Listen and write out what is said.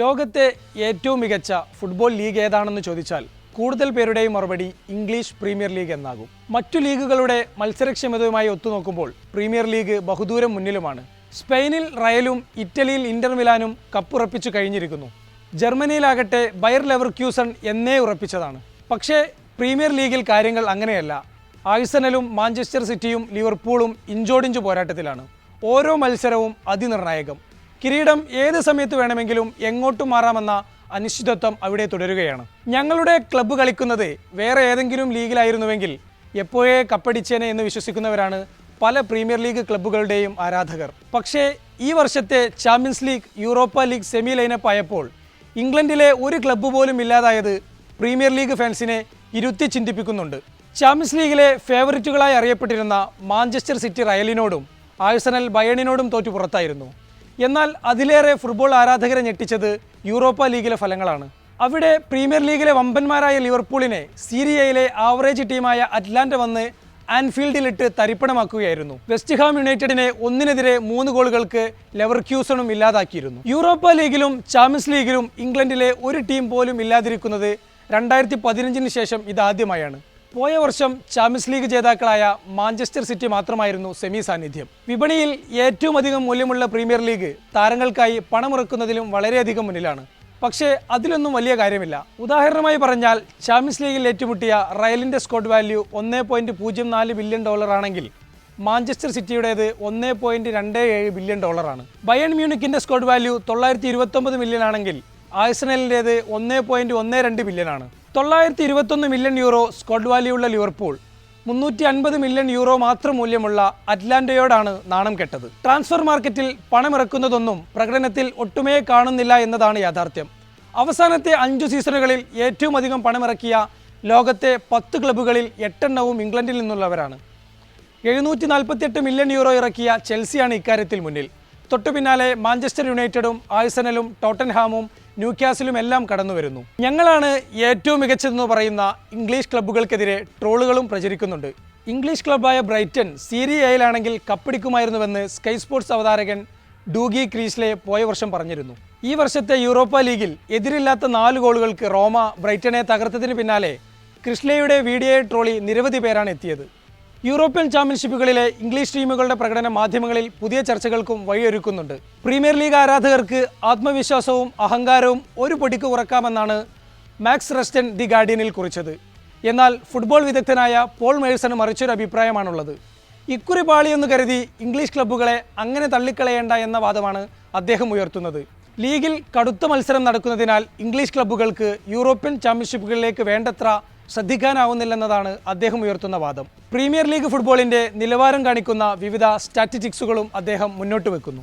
ലോകത്തെ ഏറ്റവും മികച്ച ഫുട്ബോൾ ലീഗ് ഏതാണെന്ന് ചോദിച്ചാൽ കൂടുതൽ പേരുടെയും മറുപടി ഇംഗ്ലീഷ് പ്രീമിയർ ലീഗ് എന്നാകും. മറ്റു ലീഗുകളുടെ മത്സരക്ഷമതയുമായി ഒത്തുനോക്കുമ്പോൾ പ്രീമിയർ ലീഗ് ബഹുദൂരം മുന്നിലുമാണ്. സ്പെയിനിൽ റയലും ഇറ്റലിയിൽ ഇന്റർ മിലാനും കപ്പുറപ്പിച്ചു കഴിഞ്ഞിരിക്കുന്നു. ജർമ്മനിയിലാകട്ടെ ബയർ ലെവർക്യൂസൺ എന്നേ ഉറപ്പിച്ചതാണ്. പക്ഷേ പ്രീമിയർ ലീഗിൽ കാര്യങ്ങൾ അങ്ങനെയല്ല. ആഴ്സണലും മാഞ്ചസ്റ്റർ സിറ്റിയും ലിവർപൂളും ഇഞ്ചോടിഞ്ച് പോരാട്ടത്തിലാണ്. ഓരോ മത്സരവും അതിനിർണായകം. കിരീടം ഏത് സമയത്ത് വേണമെങ്കിലും എങ്ങോട്ടും മാറാമെന്ന അനിശ്ചിതത്വം അവിടെ തുടരുകയാണ്. ഞങ്ങളുടെ ക്ലബ്ബ് കളിക്കുന്നത് വേറെ ഏതെങ്കിലും ലീഗിലായിരുന്നുവെങ്കിൽ എപ്പോഴേ കപ്പടിച്ചേനെ എന്ന് വിശ്വസിക്കുന്നവരാണ് പല പ്രീമിയർ ലീഗ് ക്ലബ്ബുകളുടെയും ആരാധകർ. പക്ഷേ ഈ വർഷത്തെ Champions League Europa League semi lineup ആയപ്പോൾ ഇംഗ്ലണ്ടിലെ ഒരു ക്ലബ്ബ് പോലും ഇല്ലാതായത് പ്രീമിയർ ലീഗ് ഫാൻസിനെ ഇരുത്തി ചിന്തിപ്പിക്കുന്നുണ്ട്. ചാമ്പ്യൻസ് ലീഗിലെ ഫേവറിറ്റുകളായി അറിയപ്പെട്ടിരുന്ന മാഞ്ചസ്റ്റർ സിറ്റി റയലിനോടും ആഴ്സണൽ ബയണിനോടും തോറ്റു പുറത്തായിരുന്നു. എന്നാൽ അതിലേറെ ഫുട്ബോൾ ആരാധകരെ ഞെട്ടിച്ചത് യൂറോപ്പ ലീഗിലെ ഫലങ്ങളാണ്. അവിടെ പ്രീമിയർ ലീഗിലെ വമ്പന്മാരായ ലിവർപൂളിനെ സീരിയയിലെ ആവറേജ് ടീമായ അറ്റ്ലാന്റ വന്ന് ആൻഫീൽഡിലിട്ട് തരിപ്പണമാക്കുകയായിരുന്നു. വെസ്റ്റ് ഹാം യുണൈറ്റഡിനെ ഒന്നിനെതിരെ മൂന്ന് ഗോളുകൾക്ക് ലെവർക്യൂസണും ഇല്ലാതാക്കിയിരുന്നു. യൂറോപ്പ ലീഗിലും ചാമ്പ്യൻസ് ലീഗിലും ഇംഗ്ലണ്ടിലെ ഒരു ടീം പോലും ഇല്ലാതിരിക്കുന്നത് രണ്ടായിരത്തി പതിനഞ്ചിന് ശേഷം ഇതാദ്യമായാണ്. പോയ വർഷം ചാമ്പ്യൻസ് ലീഗ് ജേതാക്കളായ മാഞ്ചസ്റ്റർ സിറ്റി മാത്രമായിരുന്നു സെമി സാന്നിധ്യം. വിപണിയിൽ ഏറ്റവും അധികം മൂല്യമുള്ള പ്രീമിയർ ലീഗ് താരങ്ങൾക്കായി പണമിറക്കുന്നതിലും വളരെയധികം മുന്നിലാണ്. പക്ഷേ അതിലൊന്നും വലിയ കാര്യമില്ല. ഉദാഹരണമായി പറഞ്ഞാൽ ചാമ്പ്യൻസ് ലീഗിൽ ഏറ്റുമുട്ടിയ റയലിന്റെ സ്കോട്ട് വാല്യൂ ഒന്നേ പോയിന്റ് പൂജ്യം നാല് ബില്യൺ ഡോളർ ആണെങ്കിൽ മാഞ്ചസ്റ്റർ സിറ്റിയുടേത് ഒന്നേ പോയിന്റ് രണ്ട് ഏഴ് ബില്യൺ ഡോളറാണ്. ബയൺ മ്യൂണിക്കിന്റെ സ്കോട്ട് വാല്യൂ തൊള്ളായിരത്തി ഇരുപത്തൊമ്പത് മില്യൺ ആണെങ്കിൽ ആഴ്സണലിന്റേത് ഒന്നേ പോയിന്റ് ഒന്ന് രണ്ട് ബില്യൺ ആണ് തൊള്ളായിരത്തി ഇരുപത്തൊന്ന് മില്യൺ യൂറോ സ്കോഡ് വാലിയുള്ള ലിവർപൂൾ മുന്നൂറ്റി അൻപത് മില്യൺ യൂറോ മാത്രം മൂല്യമുള്ള അറ്റ്ലാന്റയോടാണ് നാണം കെട്ടത്. ട്രാൻസ്ഫർ മാർക്കറ്റിൽ പണമിറക്കുന്നതൊന്നും പ്രകടനത്തിൽ ഒട്ടുമേ കാണുന്നില്ല എന്നതാണ് യാഥാർത്ഥ്യം. അവസാനത്തെ അഞ്ചു സീസണുകളിൽ ഏറ്റവും അധികം പണമിറക്കിയ ലോകത്തെ പത്ത് ക്ലബ്ബുകളിൽ എട്ടെണ്ണവും ഇംഗ്ലണ്ടിൽ നിന്നുള്ളവരാണ്. എഴുന്നൂറ്റി നാൽപ്പത്തിയെട്ട് മില്യൺ യൂറോ ഇറക്കിയ ചെൽസിയാണ് ഇക്കാര്യത്തിൽ മുന്നിൽ. തൊട്ടു പിന്നാലെ മാഞ്ചസ്റ്റർ യുണൈറ്റഡും ആഴ്സണലും ടോട്ടൻഹാമും ന്യൂക്യാസിലും എല്ലാം കടന്നു വരുന്നു. ഞങ്ങളാണ് ഏറ്റവും മികച്ചതെന്ന് പറയുന്ന ഇംഗ്ലീഷ് ക്ലബ്ബുകൾക്കെതിരെ ട്രോളുകളും പ്രചരിക്കുന്നുണ്ട്. ഇംഗ്ലീഷ് ക്ലബ്ബായ ബ്രൈറ്റൺ സീരി എയിലാണെങ്കിൽ കപ്പിടിക്കുമായിരുന്നുവെന്ന് സ്കൈ സ്പോർട്സ് അവതാരകൻ ഡൂഗി ക്രീസ്ലെ പോയ വർഷം പറഞ്ഞിരുന്നു. ഈ വർഷത്തെ യൂറോപ്പ ലീഗിൽ എതിരില്ലാത്ത നാല് ഗോളുകൾക്ക് റോമ ബ്രൈറ്റനെ തകർത്തതിന് പിന്നാലെ ക്രിസ്ലയുടെ വീഡിയോ ട്രോളി നിരവധി പേരാണ് എത്തിയത്. യൂറോപ്യൻ ചാമ്പ്യൻഷിപ്പുകളിലെ ഇംഗ്ലീഷ് ടീമുകളുടെ പ്രകടനം മാധ്യമങ്ങളിൽ പുതിയ ചർച്ചകൾക്കും വഴിയൊരുക്കുന്നുണ്ട്. പ്രീമിയർ ലീഗ് ആരാധകർക്ക് ആത്മവിശ്വാസവും അഹങ്കാരവും ഒരു പൊടിക്ക് ഉറക്കാമെന്നാണ് മാക്സ് റെസ്റ്റൻ ദി ഗാർഡിയനിൽ കുറിച്ചത്. എന്നാൽ ഫുട്ബോൾ വിദഗ്ധനായ പോൾ മേഴ്സണ് മറിച്ചൊരു അഭിപ്രായമാണുള്ളത്. ഇക്കുറി പാളിയെന്ന് കരുതി ഇംഗ്ലീഷ് ക്ലബ്ബുകളെ അങ്ങനെ തള്ളിക്കളയേണ്ട എന്ന വാദമാണ് അദ്ദേഹം ഉയർത്തുന്നത്. ലീഗിൽ കടുത്ത മത്സരം നടക്കുന്നതിനാൽ ഇംഗ്ലീഷ് ക്ലബ്ബുകൾക്ക് യൂറോപ്യൻ ചാമ്പ്യൻഷിപ്പുകളിലേക്ക് വേണ്ടത്ര ശ്രദ്ധിക്കാനാവുന്നില്ലെന്നതാണ് അദ്ദേഹം ഉയർത്തുന്ന വാദം. പ്രീമിയർ ലീഗ് ഫുട്ബോളിന്റെ നിലവാരം കാണിക്കുന്ന വിവിധ സ്റ്റാറ്റിറ്റിക്സുകളും അദ്ദേഹം മുന്നോട്ട് വെക്കുന്നു.